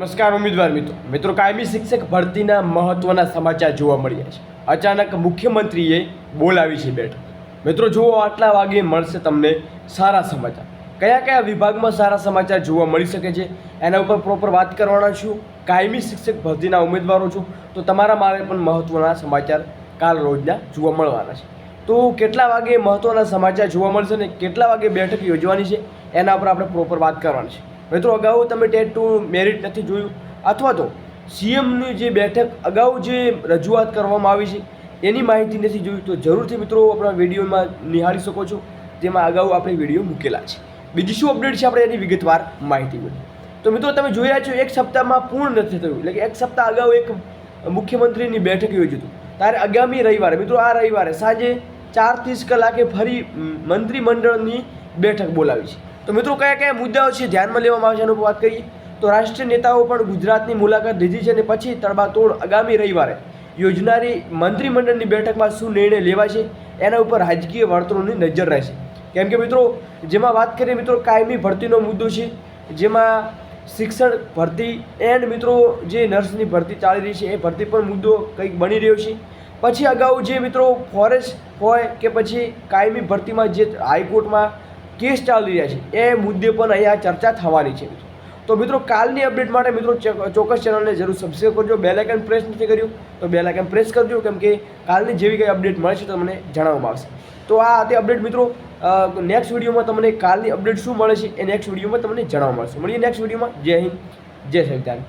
નમસ્કાર ઉમેદવાર મિત્રો. મિત્રો, કાયમી શિક્ષક ભરતીના મહત્વના સમાચાર જોવા મળ્યા છે. અચાનક મુખ્યમંત્રીએ બોલાવી છે બેઠક. મિત્રો, જુઓ આટલા વાગે મળશે તમને સારા સમાચાર. કયા કયા વિભાગમાં સારા સમાચાર જોવા મળી શકે છે? એના ઉપર પ્રોપર વાત કરવાના છું. કાયમી શિક્ષક ભરતીના ઉમેદવારો છું. તો તમારા મારે પણ મહત્ત્વના સમાચાર કાલ રોજના જોવા મળવાના છે. તો કેટલા વાગે મહત્ત્વના સમાચાર જોવા મળશે ને કેટલા વાગે બેઠક યોજવાની છે? એના ઉપર આપણે પ્રોપર વાત કરવાની છે. મિત્રો અગાઉ તમે ટેટ ટુ મેરિટ નથી જોયું. અથવા તો સીએમની જે બેઠક અગાઉ જે રજૂઆત કરવામાં આવી છે, એની માહિતી નથી જોઈ, તો જરૂરથી મિત્રો આપણા વિડીયોમાં નિહાળી શકો છો. તેમાં અગાઉ આપણે વીડિયો મૂકેલા છે. બીજી શું અપડેટ છે આપણે એની વિગતવાર માહિતી મળી તો મિત્રો તમે જોઈ રહ્યા છો, એક સપ્તાહમાં પૂર્ણ નથી થયું. એટલે કે એક સપ્તાહ અગાઉ એક મુખ્યમંત્રીની બેઠક યોજી હતું. ત્યારે આગામી રવિવારે, મિત્રો આ રવિવારે સાંજે ચાર ત્રીસ કલાકે ફરી મંત્રીમંડળની બેઠક બોલાવી છે. તો મિત્રો કયા કયા મુદ્દાઓ છે ધ્યાનમાં લેવામાં આવશે એના વાત કરીએ. તો રાષ્ટ્રીય નેતાઓ પણ ગુજરાતની મુલાકાત લીધી છે અને પછી તડબાતોડ આગામી રવિવારે યોજનારી મંત્રીમંડળની બેઠકમાં શું નિર્ણય લેવાશે એના ઉપર રાજકીય વર્તણૂકની નજર રહેશે. કેમ કે મિત્રો, જેમાં વાત કરીએ મિત્રો, કાયમી ભરતીનો મુદ્દો છે, જેમાં શિક્ષણ ભરતી એન્ડ મિત્રો, જે નર્સની ભરતી ચાલી રહી છે, એ ભરતી પર મુદ્દો કંઈક બની રહ્યો છે. પછી અગાઉ જે મિત્રો ફોરેસ્ટ હોય કે પછી કાયમી ભરતીમાં જે હાઈકોર્ટમાં કેસ ચાલી રહ્યા છે. એ મુદ્દે પણ અહીંયા ચર્ચા થવાની છે. તો મિત્રો, કાલની અપડેટ માટે મિત્રો ચોક્કસ ચેનલને જરૂર સબસ્ક્રાઈબ કરજો. બેલ આઇકન પ્રેસ નથી કર્યું, તો બેલ આઇકન પ્રેસ કરજો, કેમ કે કાલની જેવી કંઈ અપડેટ મળશે તો તમને જણાવવામાં આવશે. તો આ હતી અપડેટ મિત્રો. નેક્સ્ટ વિડીયોમાં તમને કાલની અપડેટ શું મળે છે, એ નેક્સ્ટ વિડીયોમાં તમને જણાવવા મળશે મળીએ નેક્સ્ટ વિડીયોમાં જય હિન્દ, જય સંવિધાન